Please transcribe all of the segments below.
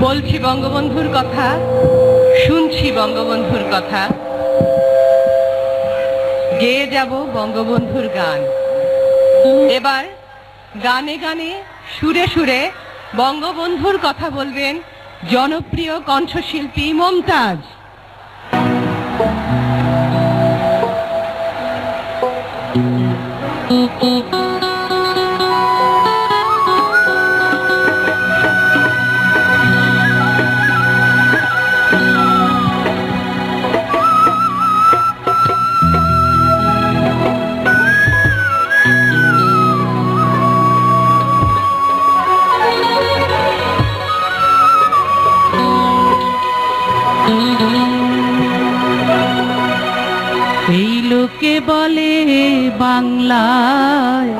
বলছি বঙ্গবন্ধুর কথা, শুনছি বঙ্গবন্ধুর কথা। গেয়ে যাব বঙ্গবন্ধুর গান। এবার গানে গানে, সুরে সুরে বঙ্গবন্ধুর কথা বলবেন জনপ্রিয় কণ্ঠশিল্পী মমতাজ। এই লোকে বলে বাংলায়,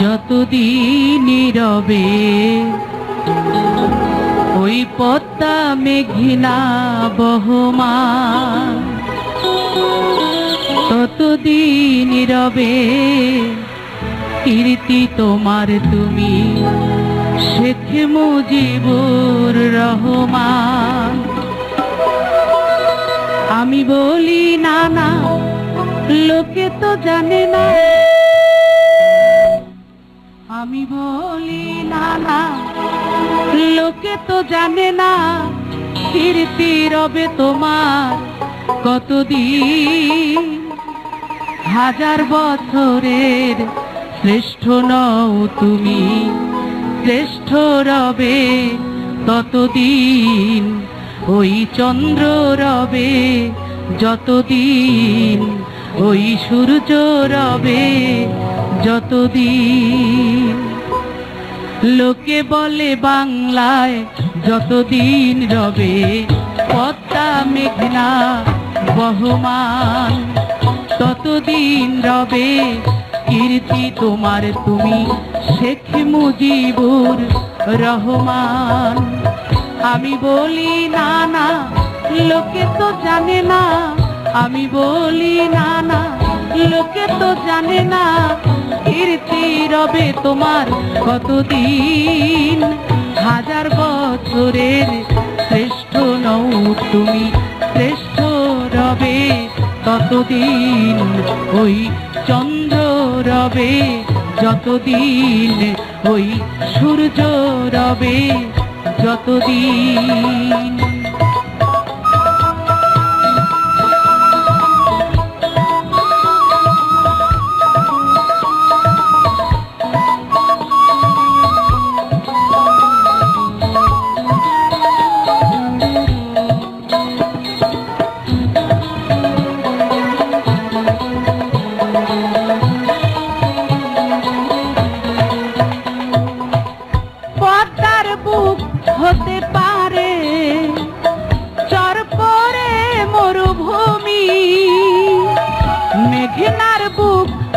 যতদিন রবে, ওই পদ্মা মেঘিনা বহমান। ততদিন রবে, কীর্তি তোমার তুমি, শেখ মুজিবুর রহমান। বলি না না লোকে তো জানে না। আমি বলি না না লোকে তো জানে না। কীর্তি রবে তোমার কতদিন? হাজার বছরের শ্রেষ্ঠ নও তুমি, শ্রেষ্ঠ রবে ততদিন। ওই চন্দ্র রবে যতদিন ওই সূর্য রবে, যতদিন লোকে বলে বাংলায় যতদিন রবে, পদ্মা, মেঘনা, বহমান, ততদিন রবে। কীর্তি তোমার তুমি শেখ মুজিবুর রহমান। আমি বলি, না না, লোকে তো জানে না আমি বলি, না না, লোকে তো জানে না, কীর্তি রবে তোমার কতদিন? হাজার বছরের শ্রেষ্ঠ নৌ তুমি, শ্রেষ্ঠ রবে ততদিন। ওই চন্দ্র রবে যতদিন, ওই সূর্য রবে যতদিন।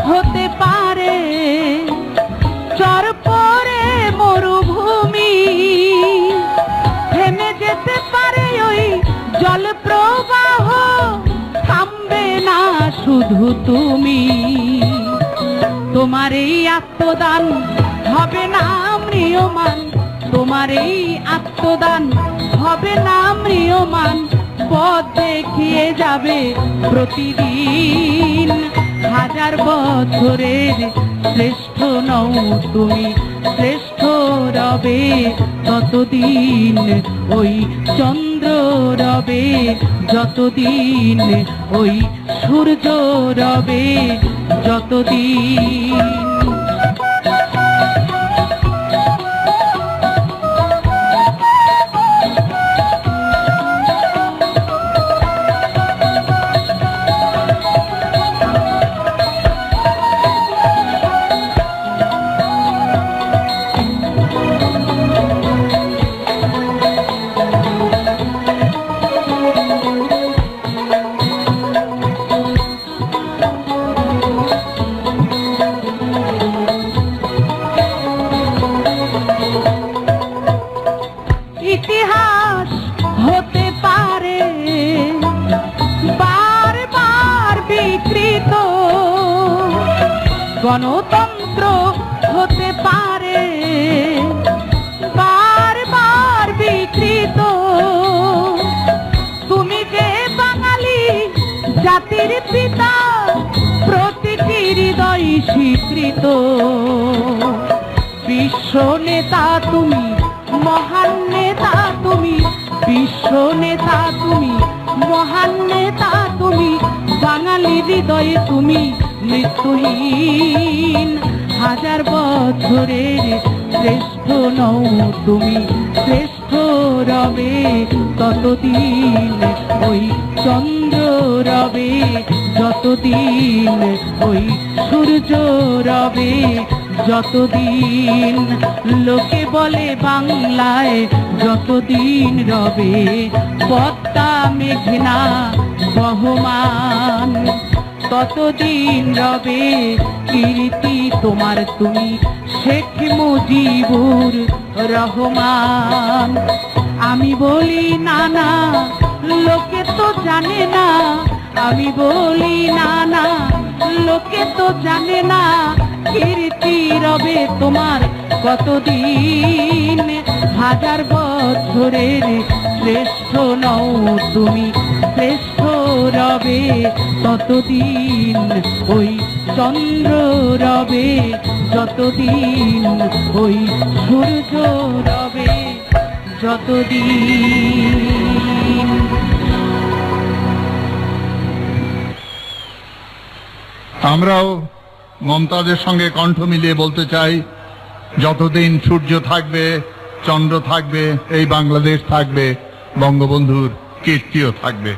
হতে পারে। চর পরে মরুভূমি, থেমে যেতে পারে ওই জল প্রবাহ, থামবে না শুধু তুমি। তোমার এই আত্মদান হবে না মৃয়মান তোমার এই আত্মদান হবে না মৃয়মান পথ দেখিয়ে যাবে প্রতিদিন। হাজার বছরের শ্রেষ্ঠ নৌ তুমি, শ্রেষ্ঠ রবে ততদিন ওই চন্দ্র রবে, যতদিন ওই সূর্য রবে, যতদিন গণতন্ত্র হতে পারে। বারবার বিকৃত। তুমি যে বাঙালি জাতির পিতা প্রতিটি হৃদয় স্বীকৃত। বিশ্ব নেতা তুমি, মহান নেতা তুমি, বিশ্ব নেতা তুমি, মহান নেতা তুমি, বাঙালি হৃদয়ে তুমি মৃত্যুহীন হাজার বছরের শ্রেষ্ঠ নও তুমি, শ্রেষ্ঠ রবে ততদিন ওই চন্দ্র রবে, যতদিন ওই সূর্য রবে, যতদিন লোকে বলে বাংলায় যতদিন রবে, পদ্মা, মেঘনা, বহমান। ততদিন রবে কীর্তি তোমার তুমি? শেখ মুজিবুর রহমান। আমি বলি, না না, লোকে তো জানে না। আমি বলি, না না, লোকে তো জানে না। কীর্তি রবে তোমার কতদিন? হাজার বছরের শ্রেষ্ঠ নও তুমি, শ্রেষ্ঠ রবে ততদিন, ওই চন্দ্র রবে যতদিন, ওই সূর্য রবে যতদিন। আমরাও মমতাজের সঙ্গে কণ্ঠ মিলিয়ে বলতে চাই, যতদিন সূর্য থাকবে, চন্দ্র থাকবে, এই বাংলাদেশ থাকবে, বঙ্গবন্ধুর কীর্তিও থাকবে।